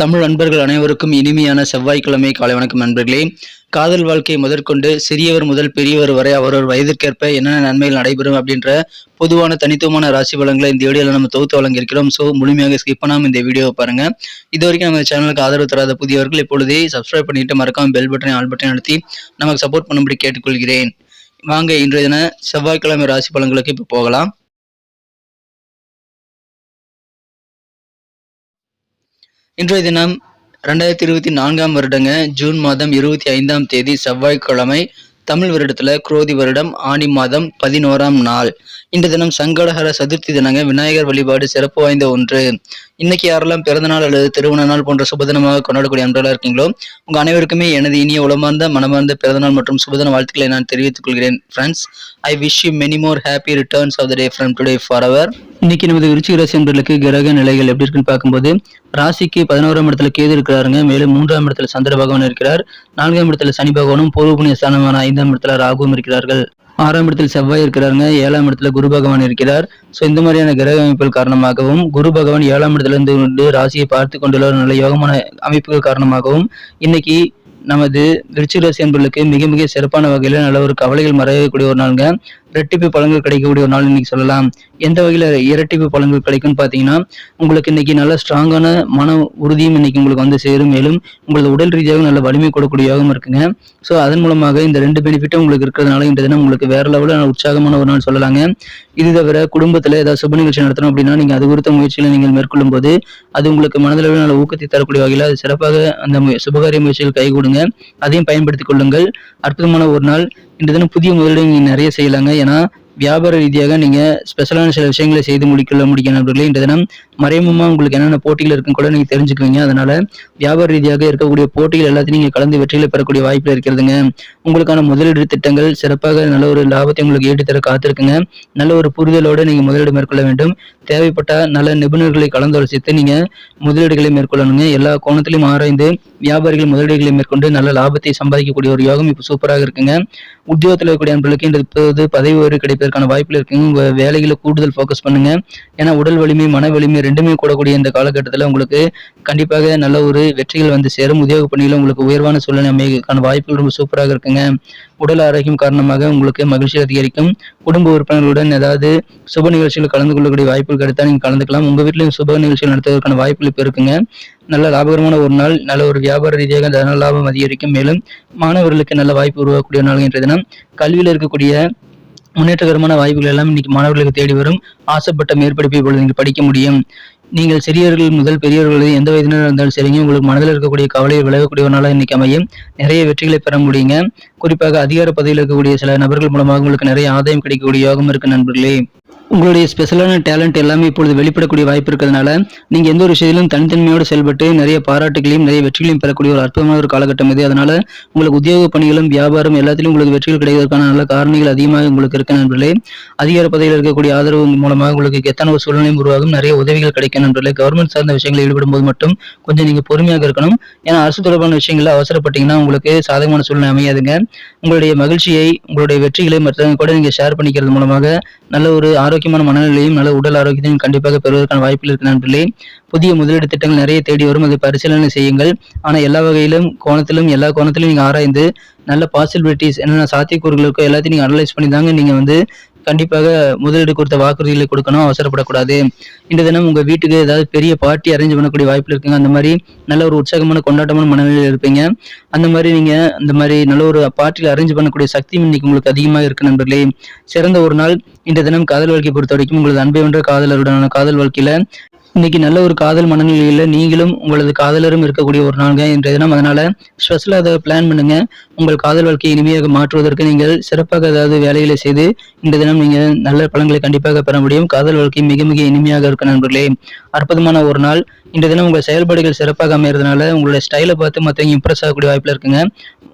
தமிழ் நண்பர்கள் அனைவருக்கும் இனிமையான செவ்வாய்க்கிழமை காலை வணக்கம் நண்பர்களே. காதல் வாழ்க்கை முதற்கொண்டு சிறியவர் முதல் பெரியவர் வரை அவரவர் வயதிற்கேற்ப என்னென்ன நன்மைகள் நடைபெறும் அப்படின்ற பொதுவான தனித்துவமான ராசி பலன்களை இந்த வீடியோவில் நம்ம தொகுத்து வழங்கியிருக்கிறோம். ஸோ முழுமையாக ஸ்கிப் பண்ணாமல் இந்த வீடியோவை பாருங்க. இது வரைக்கும் நம்ம சேனலுக்கு ஆதரவு தராத புதியவர்கள் இப்பொழுதே சப்ஸ்கிரைப் பண்ணிட்டு மறக்காம பெல் பட்டனை ஆல் பட்டனை நடத்தி நமக்கு சப்போர்ட் பண்ணும்படி கேட்டுக்கொள்கிறேன். வாங்க இன்றைய தின செவ்வாய்க்கிழமை ராசி பலன்களுக்கு இப்போ போகலாம். இன்றைய தினம் ரெண்டாயிரத்தி இருபத்தி நான்காம் வருடங்க ஜூன் மாதம் இருபத்தி ஐந்தாம் தேதி செவ்வாய்க்கிழமை தமிழ் வருடத்துல குரோதி வருடம் ஆணி மாதம் பதினோராம் நாள். இந்த தினம் சங்கடஹர சதுர்த்தி தினங்க விநாயகர் வழிபாடு சிறப்பு வாய்ந்த ஒன்று. இன்னைக்கு யாரெல்லாம் பிறந்தநாள் அல்லது திருமண நாள் போன்ற சுபதினமாக கொண்டாடக்கூடிய அன்றெல்லாம் இருக்கீங்களோ உங்க அனைவருக்குமே எனது இனிய உளமார்ந்த மனமார்ந்த பிறந்தநாள் மற்றும் சுபதின வாழ்த்துக்களை நான் தெரிவித்துக் கொள்கிறேன். Friends I wish you many more happy returns of the day from today for our இன்னைக்கு நமது விருச்சிக ராசி அன்பர்களுக்கு கிரக நிலைகள் எப்படி இருக்குன்னு பார்க்கும்போது ராசிக்கு பதினோராம் இடத்துல கேது இருக்கிறாருங்க. மேலும் மூன்றாம் இடத்துல சந்திர பகவான் இருக்கிறார். நான்காம் இடத்துல சனி பகவானும் பூர்வ புண்ணிய ஸ்தானமான ஐந்தாம் இடத்துல ராகுவும் இருக்கிறார்கள். ஆறாம் இடத்தில் செவ்வாய் இருக்கிறாருங்க. ஏழாம் இடத்துல குரு பகவான் இருக்கிறார். ஸோ இந்த மாதிரியான கிரக அமைப்புகள் காரணமாகவும் குரு பகவான் ஏழாம் இடத்துல இருந்து கொண்டு ராசியை பார்த்து கொண்டுள்ள நல்ல யோகமான அமைப்புகள் காரணமாகவும் இன்னைக்கு நமது விருச்சிக ராசி அன்பர்களுக்கு மிக மிக சிறப்பான வகையில் நல்ல ஒரு கவலைகள் மறையக்கூடிய ஒரு நாளுங்க. இரட்டிப்பு பழங்கள் கிடைக்கக்கூடிய ஒரு நாள் இன்னைக்கு சொல்லலாம். எந்த வகையில் இரட்டிப்பு பழங்கள் கிடைக்கும்னு பார்த்தீங்கன்னா உங்களுக்கு இன்னைக்கு நல்ல ஸ்ட்ராங்கான மன உறுதியும் இன்னைக்கு உங்களுக்கு வந்து சேரும். மேலும் உங்களது உடல் ரீதியாக நல்ல வலிமை கொடுக்கக்கூடியதாகவும் இருக்குங்க. ஸோ அதன் மூலமாக இந்த ரெண்டு பெனிஃபிட்டும் உங்களுக்கு இருக்கிறதுனால இன்றைய தினம் உங்களுக்கு வேற லெவலில் உற்சாகமான ஒரு நாள் சொல்லலாங்க. இது தவிர குடும்பத்தில் ஏதாவது சுப நிகழ்ச்சி நடத்தணும் அப்படின்னா நீங்கள் அது குறித்த முயற்சிகளை நீங்கள் மேற்கொள்ளும் போது அது உங்களுக்கு மனதளவில் நல்ல ஊக்கத்தை தரக்கூடிய வகையில் அது சிறப்பாக அந்த மு- சுபகாரிய முயற்சிகள் கைகூடுங்க அதையும் பயன்படுத்திக் கொள்ளுங்கள். அற்புதமான ஒரு நாள். இந்த தினம் புதிய முதலீடு நீங்கள் நிறைய செய்யலாங்க. ஏன்னா வியாபார ரீதியாக நீங்க ஸ்பெஷலான சில விஷயங்களை செய்து முடிக்கல முடிக்க நண்பர்களே இந்த தினம் மறைமுகமாக உங்களுக்கு என்னென்ன போட்டிகள் இருக்குன்னு கூட நீங்க தெரிஞ்சுக்குவீங்க. அதனால வியாபார ரீதியாக இருக்கக்கூடிய போட்டிகள் எல்லாத்தையும் நீங்க கலந்து வெற்றிகளை பெறக்கூடிய வாய்ப்பில் இருக்கிறதுங்க. உங்களுக்கான முதலீடு திட்டங்கள் சிறப்பாக நல்ல ஒரு லாபத்தை உங்களுக்கு ஈட்டு தர காத்திருக்குங்க. நல்ல ஒரு புரிதலோடு நீங்க முதலீடு மேற்கொள்ள வேண்டும். தேவைப்பட்ட நல்ல நிபுணர்களை கலந்தாலோசித்து நீங்க முதலீடுகளை மேற்கொள்ளணுங்க. எல்லா கோணத்திலையும் ஆராய்ந்து வியாபாரிகள் முதலீடுகளை மேற்கொண்டு நல்ல லாபத்தை சம்பாதிக்கக்கூடிய ஒரு யோகம் இப்போ சூப்பராக இருக்குங்க. உத்தியோகத்தில் இருக்கக்கூடிய நண்பர்களுக்கு இந்த இப்போது பதவி உயர்வு கிடைப்பதற்கான வாய்ப்புகள் இருக்குங்க. உங்கள் வேலைகளை கூடுதல் ஃபோக்கஸ் பண்ணுங்க. ஏன்னா உடல் வலிமை மன வலிமை ரெண்டுமே கூடக்கூடிய இந்த காலகட்டத்தில் உங்களுக்கு கண்டிப்பாக நல்ல ஒரு வெற்றிகள் வந்து சேரும். உத்தியோக பணியில் உங்களுக்கு உயர்வான சூழ்நிலை அமைக்கான வாய்ப்புகள் ரொம்ப சூப்பராக இருக்குங்க. உடல் ஆரோக்கியம் காரணமாக உங்களுக்கு மகிழ்ச்சி அதிகரிக்கும். குடும்ப உறுப்பினர்களுடன் ஏதாவது சுப நிகழ்ச்சியில் கலந்து கொள்ளக்கூடிய வாய்ப்புகள் கிடைத்தால் நீங்கள் கலந்துக்கலாம். உங்கள் வீட்டிலையும் சுப நிகழ்ச்சிகள் நடத்துவதற்கான வாய்ப்புகள் இப்போ இருக்குங்க. நல்ல லாபகரமான ஒரு நாள் நல்ல ஒரு வியாபார ரீதியாக தன லாபம் அதிகரிக்கும். மேலும் மாணவர்களுக்கு நல்ல வாய்ப்பு உருவாக்கக்கூடிய நாள் என்ற தினம். கல்வியில் இருக்கக்கூடிய முன்னேற்றகரமான வாய்ப்புகள் எல்லாம் இன்னைக்கு மாணவர்களுக்கு தேடி வரும். ஆசைப்பட்ட மேற்படிப்பை இப்பொழுது நீங்கள் படிக்க முடியும். நீங்கள் சிறியவர்கள் முதல் பெரியவர்கள் எந்த வயதினர் இருந்தாலும் சரிங்க. உங்களுக்கு மனதில் இருக்கக்கூடிய கவலையை விலகக்கூடிய ஒரு நாளாக இன்னைக்கு அமையும். நிறைய வெற்றிகளை பெற முடியுங்க. குறிப்பாக அதிகார பதவியில் இருக்கக்கூடிய சில நபர்கள் மூலமாக உங்களுக்கு நிறைய ஆதாயம் கிடைக்கக்கூடிய யோகம் இருக்கு நண்பர்களே. உங்களுடைய ஸ்பெஷலான டேலண்ட் எல்லாமே இப்பொழுது வெளிப்படக்கூடிய வாய்ப்பு இருக்கிறதுனால நீங்க எந்த ஒரு விஷயத்திலும் தனித்தன்மையோடு செயல்பட்டு நிறைய பாராட்டுகளையும் நிறைய வெற்றிகளையும் பெறக்கூடிய ஒரு அற்புதமான ஒரு காலகட்டம் இது. அதனால உங்களுக்கு உத்தியோக பணிகளும் வியாபாரம் எல்லாத்திலும் உங்களுக்கு வெற்றிகள் கிடைக்கிறதுக்கான நல்ல காரணிகள் அதிகமாக உங்களுக்கு இருக்க நண்பர்களே. அதிகார பதவியில் இருக்கக்கூடிய ஆதரவு மூலமாக உங்களுக்கு எத்தனை ஒரு சூழ்நிலையும் உருவாகும் நிறைய உதவிகள் கிடைக்கும் நண்பர்களே. கவர்மெண்ட் சார்ந்த விஷயங்களில் ஈடுபடும் போது மட்டும் கொஞ்சம் நீங்க பொறுமையாக இருக்கணும். ஏன்னா அரசு தொடர்பான விஷயங்களில் அவசரப்பட்டீங்கன்னா உங்களுக்கு சாதகமான சூழ்நிலை அமையாதுங்க. உங்களுடைய மகிழ்ச்சியை உங்களுடைய வெற்றிகளை மற்றவங்க கூட நீங்க ஷேர் பண்ணிக்கிறது மூலமாக நல்ல ஒரு ஆரோக்கியமான மனநிலையும் நல்ல உடல் ஆரோக்கியத்தையும் கண்டிப்பாக பெறுவதற்கான வாய்ப்புகள் இருக்கு நண்பர்களே. புதிய முதலீடு திட்டங்கள் நிறைய தேடி வரும். அதை பரிசீலனை செய்யுங்கள். ஆனால் எல்லா வகையிலும் கோணத்திலும் எல்லா கோணத்திலும் நீங்கள் ஆராய்ந்து நல்ல பாசிபிலிட்டிஸ் என்னென்ன சாத்தியக்கூறுகள் இருக்கோ எல்லாத்தையும் நீங்கள் அனலைஸ் பண்ணி தாங்க நீங்கள் வந்து கண்டிப்பாக முதலீடு கொடுத்த வாக்குறுதிகளை கொடுக்கணும். அவசரப்படக்கூடாது. இந்த தினம் உங்கள் வீட்டுக்கு ஏதாவது பெரிய பார்ட்டி அரேஞ்ச் பண்ணக்கூடிய வாய்ப்பு இருக்குங்க. அந்த மாதிரி நல்ல ஒரு உற்சாகமான கொண்டாட்டமான மனநிலையில் இருப்பீங்க. அந்த மாதிரி நீங்கள் அந்த மாதிரி நல்ல ஒரு பார்ட்டியில் அரேஞ்ச் பண்ணக்கூடிய சக்தியும் இன்னைக்கு உங்களுக்கு அதிகமாக இருக்கு நண்பர்களே. சிறந்த ஒரு நாள் இந்த தினம் காதல் வாழ்க்கை பொறுத்த வரைக்கும் உங்களது அன்பை வென்ற காதலருடனான காதல் வாழ்க்கையில் இன்னைக்கு நல்ல ஒரு காதல் மனநிலையில் நீங்களும் உங்களது காதலரும் இருக்கக்கூடிய ஒரு நாளுங்க இன்றைய தினம். அதனால ஸ்பெஷலாக அதை பிளான் பண்ணுங்க. உங்கள் காதல் வாழ்க்கையை இனிமையாக மாற்றுவதற்கு நீங்கள் சிறப்பாக ஏதாவது வேலைகளை செய்து இந்த தினம் நீங்கள் நல்ல பலன்களை கண்டிப்பாக பெற முடியும். காதல் வாழ்க்கை மிக மிக இனிமையாக இருக்க நண்பர்களே. அற்புதமான ஒரு நாள். இன்று தினம் உங்கள் செயல்பாடுகள் சிறப்பாக அமைகிறதுனால உங்களுடைய ஸ்டைலை பார்த்து மற்றவங்க இம்ப்ரெஸ் ஆகக்கூடிய வாய்ப்பில் இருக்குங்க.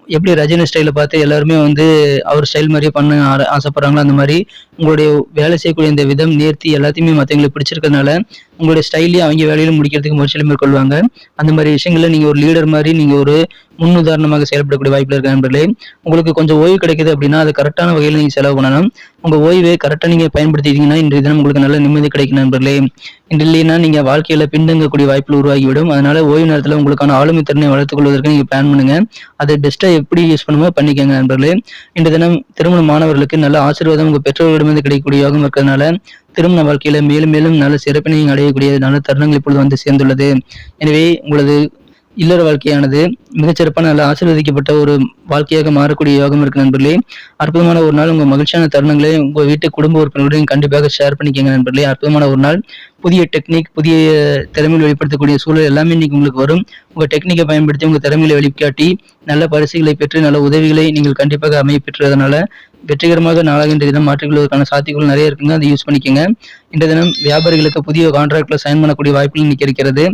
எப்படி ரஜினி ஸ்டைலை பார்த்து எல்லாருமே வந்து அவர் ஸ்டைல் மாதிரியே பண்ண ஆர- ஆசைப்படுறாங்களோ அந்த மாதிரி உங்களுடைய வேலை செய்யக்கூடிய இந்த விதம் நேர்த்தி எல்லாத்தையுமே மற்றவங்களுக்கு பிடிச்சிருக்கனால உங்களுடைய ஸ்டைலே அவங்க வேலையிலும் முடிக்கிறதுக்கு முயற்சியில் மேற்கொள்வாங்க. அந்த மாதிரி விஷயங்களில் நீங்கள் ஒரு லீடர் மாதிரி நீங்கள் ஒரு முன்னுதாரணமாக செயல்படக்கூடிய வாய்ப்பில் இருக்க நண்பர்களே. உங்களுக்கு கொஞ்சம் ஓய்வு கிடைக்குது அப்படின்னா அது கரெக்டான வகையில் நீங்கள் செலவு பண்ணணும். உங்கள் ஓய்வை கரெக்டாக நீங்கள் பயன்படுத்திட்டீங்கன்னா இன்றைய தினம் உங்களுக்கு நல்ல நிம்மதி கிடைக்கும் நண்பர்களே. இல்லைன்னா நீங்க வாழ்க்கையில பின்தங்கக்கூடிய வாய்ப்புகள் உருவாகிவிடும். அதனால ஓய்வு நேரத்துல உங்களுக்கான ஆளுமை திறனை வளர்த்துக் கொள்வதற்கு நீங்க பிளான் பண்ணுங்க. அதை பெஸ்ட்டா எப்படி யூஸ் பண்ணுமோ பண்ணிக்கோங்க நண்பர்களே. இன்று தினம் திருமண மாணவர்களுக்கு நல்ல ஆசீர்வாதம் உங்க பெற்றோர்களிடமிருந்து கிடைக்கக்கூடிய யோகம் இருக்கிறதுனால திருமண வாழ்க்கையில மேலும் மேலும் நல்ல சிறப்பினை அடையக்கூடிய நல்ல தருணங்கள் இப்பொழுது வந்து சேர்ந்துள்ளது. எனவே உங்களது இல்லற வாழ்க்கையானது மிகச்சிறப்பான நல்ல ஆசீர்வதிக்கப்பட்ட ஒரு வாழ்க்கையாக மாறக்கூடிய யோகம் இருக்கு நண்பர்களே. அற்புதமான ஒரு நாள் உங்க மகிழ்ச்சியான தருணங்களை உங்க வீட்டு குடும்ப உறுப்பினர்களுடன் கண்டிப்பாக ஷேர் பண்ணிக்கங்க நண்பர்களே. அற்புதமான ஒரு நாள். புதிய டெக்னிக் புதிய திறமையில் வெளிப்படுத்தக்கூடிய சூழல் எல்லாமே இன்னைக்கு உங்களுக்கு வரும். உங்க டெக்னிக்கை பயன்படுத்தி உங்க திறமைகளை வெளிக்காட்டி நல்ல பரிசுகளை பெற்று நல்ல உதவிகளை நீங்கள் கண்டிப்பாக அமைய பெற்றதுனால வெற்றிகரமாக நாளாகின்ற தினம் மாற்றிக்கொள்வதற்கான சாத்தியங்கள் நிறைய இருக்குங்க. அதை யூஸ் பண்ணிக்கோங்க. இந்த தினம் வியாபாரிகளுக்கு புதிய கான்ட்ராக்டில் சைன் பண்ணக்கூடிய வாய்ப்புகள் இன்னைக்கு இருக்கிறது.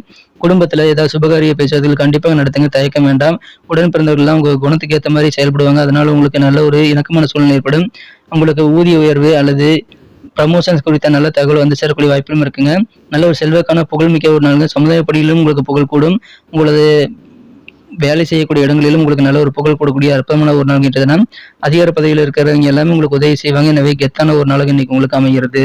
குடும்பத்தில் ஏதாவது சுபகாரிய பேசுவதில் கண்டிப்பாக நடத்துங்க. தயக்கம் வேண்டாம். உடன் பிறந்தவர்கள்லாம் உங்கள் குணத்துக்கு ஏற்ற மாதிரி செயல்படுவாங்க. அதனால உங்களுக்கு நல்ல ஒரு இணக்கமான சூழ்நிலை ஏற்படும். உங்களுக்கு ஊதிய உயர்வு அல்லது ப்ரமோஷன்ஸ் குறித்த நல்ல தகவல் வந்து சேரக்கூடிய வாய்ப்பும் இருக்குங்க. நல்ல ஒரு செல்வக்கான புகழ்மிக்க ஒரு நாளுங்க. சமுதாயப்படியிலும் உங்களுக்கு புகழ் கூடும். உங்களது வேலை செய்யக்கூடிய இடங்களிலும் உங்களுக்கு நல்ல ஒரு புகழ் கொடுக்கக்கூடிய அற்பமான ஒரு நாள் இன்றைய அதிகார பதவியில் இருக்கிறவங்க எல்லாமே உங்களுக்கு உதவி செய்வாங்க. எனவே கெத்தான ஒரு நாளுக்கு இன்னைக்கு உங்களுக்கு அமைகிறது.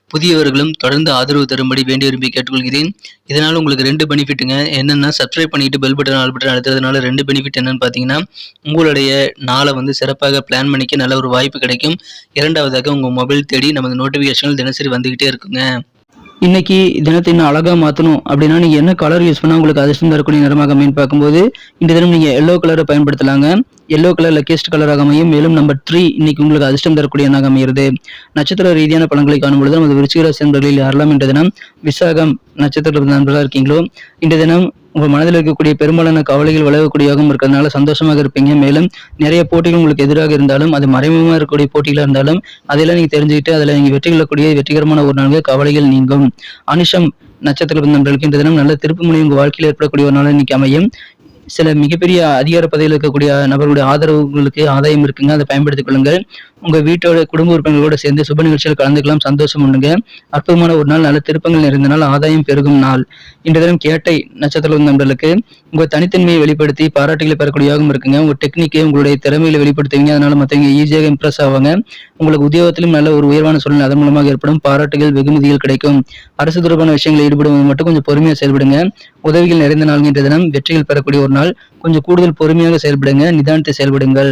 புதியவர்களும் தொடர்ந்து ஆதரவு தரும்படி வேண்டி விரும்பி கேட்டுக்கொள்கிறேன். இதனால் உங்களுக்கு ரெண்டு பெனிஃபிட்டுங்க. என்னென்னா சப்ஸ்கிரைப் பண்ணிட்டு பெல் பட்டன் ஆல் பட்டன் அழுத்துறதுனால ரெண்டு பெனிஃபிட் என்னன்னு பார்த்தீங்கன்னா உங்களுடைய நாளை வந்து சிறப்பாக பிளான் பண்ணிக்க நல்ல ஒரு வாய்ப்பு கிடைக்கும். இரண்டாவதாக உங்கள் மொபைல் தேடி நமது நோட்டிஃபிகேஷன்கள் தினசரி வந்துக்கிட்டே இருக்குங்க. இன்னைக்கு தினத்தை இன்னும் அழகா மாற்றணும் அப்படின்னா நீங்கள் என்ன கலர் யூஸ் பண்ணால் உங்களுக்கு அதிர்ஷ்டம் தரக்கூடிய நிறமாக மீன் பார்க்கும்போது இந்த தினம் நீங்கள் எல்லோ கலரை பயன்படுத்தலாங்க. எல்லோ கலர் லக்கேஸ்ட் கலராக அமையும் மேலும் நம்பர் த்ரீ இன்னைக்கு உங்களுக்கு அதிர்ஷ்டம் தரக்கூடிய எண்ணாக அமைகிறது. நட்சத்திர ரீதியான பலன்களை காணும் பொழுது நமது விருச்சிக ராசி நண்பர்களில் யாரெல்லாம் இன்றைய தினம் விசாகம் நட்சத்திர நண்பர்களாக இருக்கீங்களோ இன்றைய தினம் உங்கள் மனதில் இருக்கக்கூடிய பெரும்பாலான கவலைகள் விலகக்கூடிய யோகம் இருக்கிறதுனால சந்தோஷமாக இருப்பீங்க. மேலும் நிறைய போட்டிகள் உங்களுக்கு எதிராக இருந்தாலும் அது மறைமுகமாக இருக்கக்கூடிய போட்டிகளாக இருந்தாலும் அதெல்லாம் நீங்கள் தெரிஞ்சுக்கிட்டு அதில் நீங்க வெற்றி கொள்ளக்கூடிய வெற்றிகரமான ஒரு நான்கு கவலைகள் நீங்கும். அனுஷம் நட்சத்திர நண்பர்களுக்கு இந்த தினம் நல்ல திருப்பு முனை உங்கள் வாழ்க்கையில் ஏற்படக்கூடிய ஒரு நாள் இன்னைக்கு அமையும். சில மிகப்பெரிய அதிகார பதவியில் இருக்கக்கூடிய நபர்களுடைய ஆதரவுகளுக்கு ஆதாயம் இருக்குங்க. அதை பயன்படுத்திக் கொள்ளுங்கள். உங்க வீட்டோட குடும்ப உறுப்பினர்களோட சேர்ந்து சுப நிகழ்ச்சியில் கலந்துக்கலாம். சந்தோஷம் உண்டுங்க. அற்புதமான ஒரு நாள் நல்ல திருப்பங்கள் நிறைந்த நாள் ஆதாயம் பெருகும் நாள். இன்று தினம் கேட்டை நட்சத்திர நண்பர்களுக்கு உங்க தனித்தன்மையை வெளிப்படுத்தி பாராட்டுகளை பெறக்கூடிய யோகம் இருக்குங்க. உங்க டெக்னிக்கை உங்களுடைய திறமையில வெளிப்படுத்துவீங்க. அதனால மற்றவங்க ஈஸியாக இம்ப்ரெஸ் ஆவாங்க. உங்களுக்கு உத்தியோகத்திலும் நல்ல ஒரு உயர்வான சூழ்நிலை அதன் மூலமாக ஏற்படும் பாராட்டுகள் வெகுமதிகள் கிடைக்கும். அரசு தொடர்பான விஷயங்களில் ஈடுபடுவது மட்டும் கொஞ்சம் பொறுமையாக செயல்படுங்க. உதவிகள் நிறைந்த நாள் இன்றைய தினம். வெற்றிகள் பெறக்கூடிய ஒரு நாள். கொஞ்சம் கூடுதல் பொறுமையாக செயல்படுங்க நிதானத்தை செயல்படுங்கள்.